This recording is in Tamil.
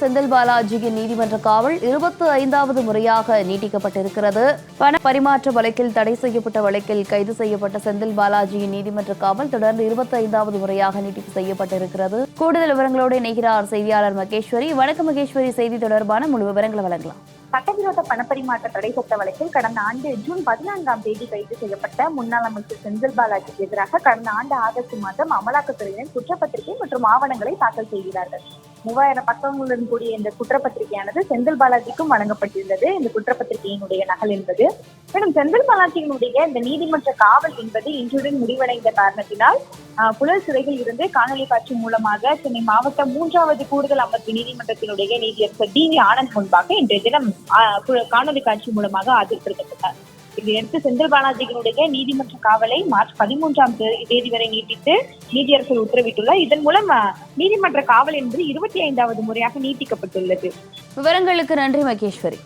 செந்தில் பாலாஜியின் நீதிமன்ற காவல் இருபத்தி ஐந்தாவது முறையாக நீட்டிக்கப்பட்டிருக்கிறது. பண பரிமாற்ற வழக்கில் தடை செய்யப்பட்ட வழக்கில் கைது செய்யப்பட்ட செந்தில் பாலாஜியின் நீதிமன்ற காவல் தொடர்ந்து இருபத்தி ஐந்தாவது முறையாக நீட்டிப்பு செய்யப்பட்டிருக்கிறது. கூடுதல் விவரங்களோடு இணைகிறார் செய்தியாளர் மகேஸ்வரி. வணக்கம் மகேஸ்வரி. செய்தி தொடர்பான முழு விவரங்களை வழங்கலாம். சட்டவிரோத பணப்பரிமாற்ற தடை சட்ட வழக்கில் கடந்த ஆண்டு ஜூன் பதினான்காம் தேதி கைது செய்யப்பட்ட முன்னாள் அமைச்சர் செந்தில் பாலாஜிக்கு எதிராக கடந்த ஆண்டு ஆகஸ்ட் மாதம் அமலாக்கத்துறையினர் குற்றப்பத்திரிகை மற்றும் ஆவணங்களை தாக்கல் செய்கிறார்கள். மூவாயிரம் பக்கங்களுடன் கூடிய இந்த குற்றப்பத்திரிகையானது செந்தில் பாலாஜிக்கும் வழங்கப்பட்டிருந்தது. இந்த குற்றப்பத்திரிகையினுடைய நகல் என்பது. மேலும் செந்தில் பாலாஜியினுடைய இந்த நீதிமன்ற காவல் என்பது இன்றுடன் முடிவடைந்த காரணத்தினால் ஆஹ், புழல் சிறையில் இருந்து காணொலி காட்சி மூலமாக சென்னை மாவட்ட மூன்றாவது கூடுதல் அமர்வு நீதிமன்றத்தினுடைய நீதியரசர் டி வி ஆனந்த் முன்பாக இன்றைய தினம் ஆஹ், காணொலி காட்சி மூலமாக ஆஜர்படுத்தப்பட்டார். இதையடுத்து செந்தில் பாலாஜியினுடைய நீதிமன்ற காவலை மார்ச் பதிமூன்றாம் தேதி வரை நீட்டித்து நீதியரசர் உத்தரவிட்டுள்ளார். இதன் மூலம் நீதிமன்ற காவல் என்பது இருபத்தி ஐந்தாவது முறையாக நீட்டிக்கப்பட்டுள்ளது. விவரங்களுக்கு நன்றி மகேஸ்வரி.